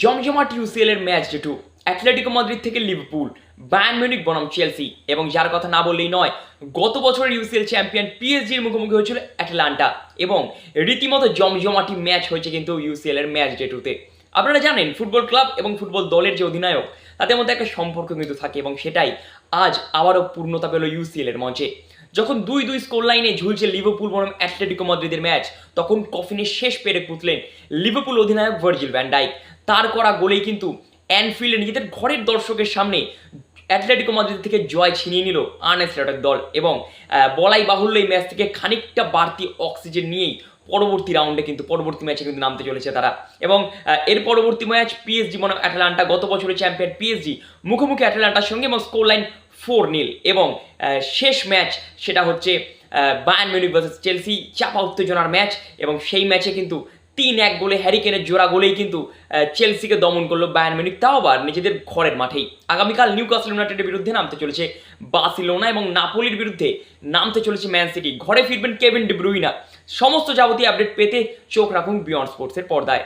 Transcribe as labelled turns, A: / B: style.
A: জমজমাট ইউসিএল এর ম্যাচ যেটু অ্যাটলেটিকো মাদ্রিদ থেকে লিভারপুল বায়ার্ন মিউনিক বনাম চেলসি এবং যার কথা না বললেই নয়, গত বছরের ইউসিএল চ্যাম্পিয়ন পিএসজির মুখোমুখি হয়েছিল অ্যাটলান্টা এবং রীতিমতো জমজমাটি ম্যাচ হয়েছে কিন্তু ইউসিএল এর ম্যাচ যেটুতে আপনারা জানেন ফুটবল ক্লাব এবং ফুটবল দলের যে অধিনায়ক, তাদের মধ্যে একটা সম্পর্ক কিন্তু থাকে এবং সেটাই আজ আবারও পূর্ণতা পেল ইউসিএল এর মঞ্চে। যখন দুই দুই স্কোর লাইনে ঝুলছে লিভারপুল বনাম অ্যাটলেটিকো মাদ্রিদের ম্যাচ তখন কফিনের শেষ পেরে পুতলেন লিভারপুল অধিনায়ক ভার্জিল ভ্যান ডাইক তার করা গোলেই কিন্তু অ্যানফিল্ডে নিজেদের ঘরের দর্শকের সামনে অ্যাটলেটিকো মাদ্রিদ থেকে জয় ছিনিয়ে নিল আর্নেস্টের দল এবং বলাই বাহুল্য এই ম্যাচ থেকে খানিকটা বাড়তি অক্সিজেন নিয়েই পরবর্তী রাউন্ডে কিন্তু, পরবর্তী ম্যাচে কিন্তু নামতে চলেছে তারা। এবং এর পরবর্তী ম্যাচ পিএসজি মনে অ্যাটলান্টা গত বছরের চ্যাম্পিয়ন পিএসজি মুখোমুখি অ্যাটলান্টার সঙ্গে এবং স্কোর লাইন ফোর নীল এবং শেষ ম্যাচ সেটা হচ্ছে বায়ান মিউনিক ভার্সেস চেলসি চাপা উত্তেজনার ম্যাচ এবং সেই ম্যাচে কিন্তু তিন এক গোলে, হ্যারিকেনের জোড়া গোলেই কিন্তু চেলসিকে দমন করল বায়ান মিউনিক তাও আবার নিজেদের ঘরের মাঠেই। আগামীকাল নিউ কাসল ইউনাইটেডের বিরুদ্ধে নামতে চলেছে বার্সিলোনা এবং নাপোলির বিরুদ্ধে নামতে চলেছে ম্যান সিটি। ঘরে ফিরবেন কেভিন ডিব্রুইনা সমস্ত যাবতীয় আপডেট পেতে চোখ রাখুন বিয়ন্ড স্পোর্টসের পর্দায়।